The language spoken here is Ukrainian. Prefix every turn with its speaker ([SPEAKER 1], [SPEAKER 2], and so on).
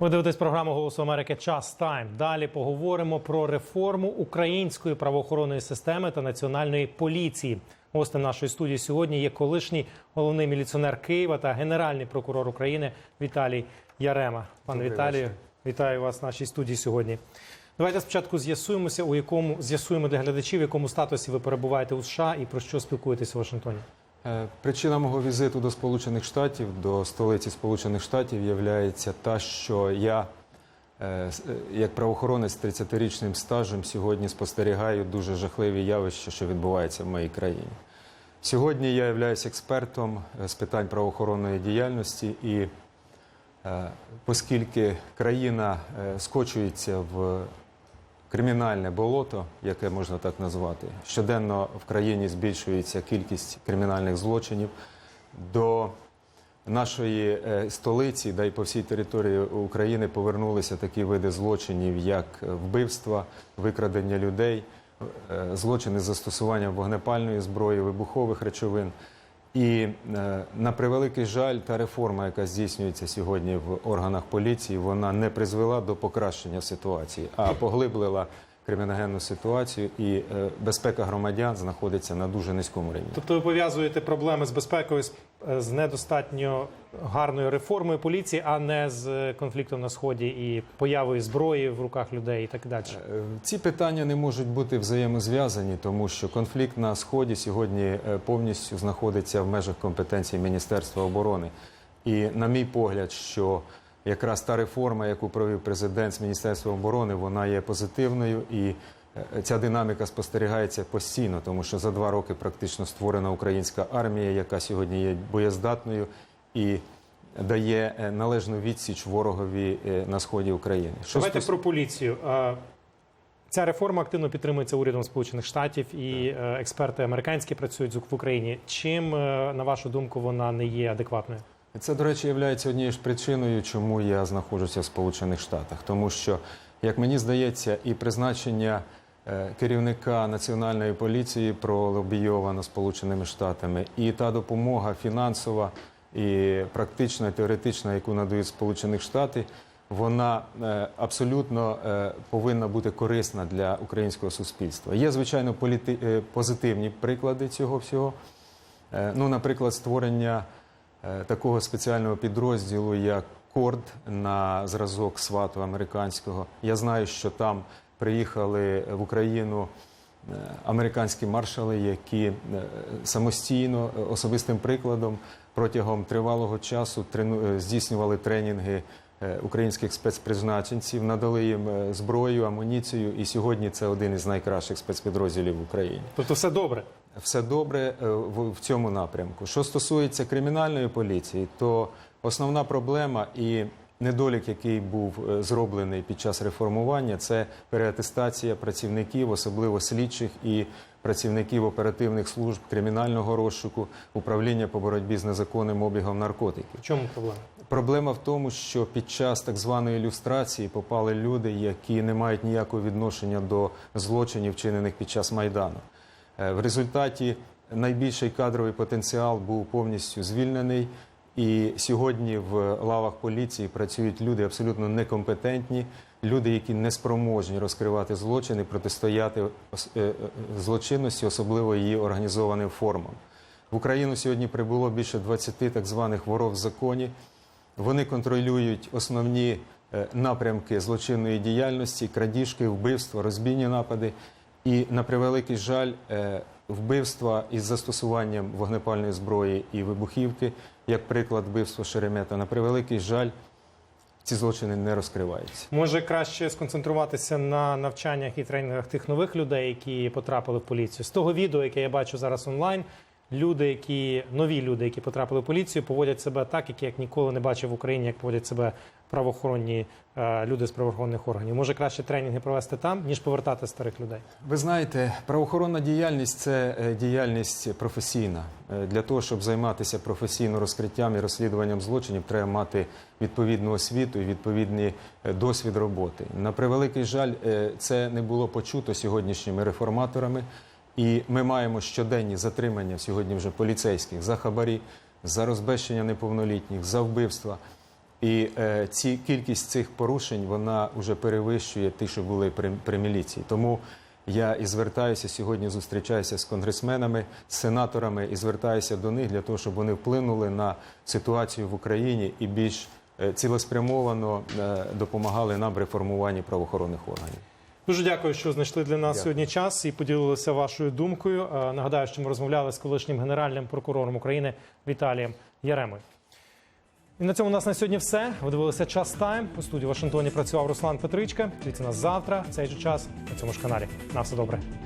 [SPEAKER 1] Ви дивитесь програму Голосу Америки Час Тайм. Далі поговоримо про реформу української правоохоронної системи та національної поліції. Гостем нашої студії сьогодні є колишній головний міліціонер Києва та генеральний прокурор України Віталій Ярема. Пане Віталію, вітаю вас в нашій студії сьогодні. Давайте спочатку з'ясуємося, у якому з'ясуємо для глядачів, в якому статусі ви перебуваєте у США і про що спілкуєтесь у Вашингтоні.
[SPEAKER 2] Е, Причина мого візиту до Сполучених Штатів, до столиці Сполучених Штатів, є та, що я, е, е, як правоохоронець з 30-річним стажем, сьогодні спостерігаю дуже жахливі явища, що відбуваються в моїй країні. Сьогодні я являюсь експертом з питань правоохоронної діяльності, і оскільки країна скочується в кримінальне болото, яке можна так назвати. Щоденно в країні збільшується кількість кримінальних злочинів. До нашої е, столиці, да й по всій території України повернулися такі види злочинів, як вбивства, викрадення людей, е, злочини з застосуванням вогнепальної зброї, вибухових речовин. І е, на превеликий жаль, та реформа, яка здійснюється сьогодні в органах поліції, вона не призвела до покращення ситуації, а поглиблила криміногенну ситуацію, і е, безпека громадян знаходиться на дуже низькому рівні.
[SPEAKER 1] Тобто ви пов'язуєте проблеми з безпекою з, з недостатньо гарною реформою поліції, а не з конфліктом на сході і появою зброї в руках людей і так далі.
[SPEAKER 2] Е, Ці питання не можуть бути взаємозв'язані, тому що конфлікт на сході сьогодні е, повністю знаходиться в межах компетенції Міністерства оборони. І на мій погляд, що якраз та реформа, яку провів президент з Міністерства оборони, вона є позитивною і е, ця динаміка спостерігається постійно, тому що за два роки практично створена українська армія, яка сьогодні є боєздатною і дає е, належну відсіч ворогові е, на сході України. Що
[SPEAKER 1] Давайте
[SPEAKER 2] стос-
[SPEAKER 1] про поліцію. Е, Ця реформа активно підтримується урядом Сполучених Штатів і е, експерти американські працюють в Україні. Чим, е, на вашу думку, вона не є адекватною?
[SPEAKER 2] Це, до речі, є однією ж причиною, чому я знаходжуся в Сполучених Штатах. Тому що, як мені здається, і призначення е, керівника національної поліції пролобійовано Сполученими Штатами, і та допомога фінансова і практична, теоретична, яку надають Сполучені Штати, вона е, абсолютно е, повинна бути корисна для українського суспільства. Є, звичайно, політи... е, позитивні приклади цього всього. Е, Ну, наприклад, створення е, такого спеціального підрозділу, як Корд на зразок свату американського. Я знаю, що там приїхали в Україну е, американські маршали, які е, самостійно, е, особистим прикладом протягом тривалого часу здійснювали тренінги українських спецпризначенців, надали їм зброю, амуніцію, і сьогодні це один із найкращих спецпідрозділів в Україні.
[SPEAKER 1] Тобто, все добре.
[SPEAKER 2] Все добре в цьому напрямку. Що стосується кримінальної поліції, то основна проблема і недолік, який був е, зроблений під час реформування, це переатестація працівників, особливо слідчих і працівників оперативних служб кримінального розшуку, управління по боротьбі з незаконним обігом наркотиків.
[SPEAKER 1] В чому проблема?
[SPEAKER 2] Проблема в тому, що під час так званої люстрації попали люди, які не мають ніякого відношення до злочинів, вчинених під час майдану. Е, В результаті найбільший кадровий потенціал був повністю звільнений, і сьогодні в лавах поліції працюють люди абсолютно некомпетентні, люди, які не спроможні розкривати злочини, протистояти е, е, злочинності, особливо її організованим формам. В Україну сьогодні прибуло більше 20 так званих воров в законі. Вони контролюють основні е, напрямки злочинної діяльності, крадіжки, вбивства, розбійні напади. І на превеликий жаль, е, вбивства із застосуванням вогнепальної зброї і вибухівки, як приклад вбивства Шеремета, на превеликий жаль, ці злочини не розкриваються.
[SPEAKER 1] Може краще сконцентруватися на навчаннях і тренінгах тих нових людей, які потрапили в поліцію. З того відео, яке я бачу зараз онлайн, люди, які нові люди, які потрапили в поліцію, поводять себе так, як я ніколи не бачив в Україні, як поводять себе правоохоронні е, люди з правоохоронних органів. Може краще тренінги провести там, ніж повертати старих людей.
[SPEAKER 2] Ви знаєте, правоохоронна діяльність це е, діяльність професійна. Е, Для того, щоб займатися професійно розкриттям і розслідуванням злочинів, треба мати відповідну освіту і відповідний досвід роботи. На превеликий жаль, це не було почуто сьогоднішніми реформаторами, і ми маємо щоденні затримання сьогодні вже поліцейських за хабарі, за розбещення неповнолітніх, за вбивства. І е, ці кількість цих порушень вона вже перевищує ті, що були при, при міліції. Тому я і звертаюся сьогодні, зустрічаюся з конгресменами, з сенаторами і звертаюся до них для того, щоб вони вплинули на ситуацію в Україні і більш е, цілеспрямовано е, допомагали нам в реформуванні правоохоронних органів.
[SPEAKER 1] Дуже дякую, що знайшли для нас
[SPEAKER 2] Дякую.
[SPEAKER 1] сьогодні час і поділилися вашою думкою. Е, Нагадаю, що ми розмовляли з колишнім генеральним прокурором України Віталієм Яремою. І на цьому у нас на сьогодні все. Ви дивилися час тайм. У студії в Вашингтоні працював Руслан Петричка. Дивіться нас завтра в цей же час на цьому ж каналі. На все добре.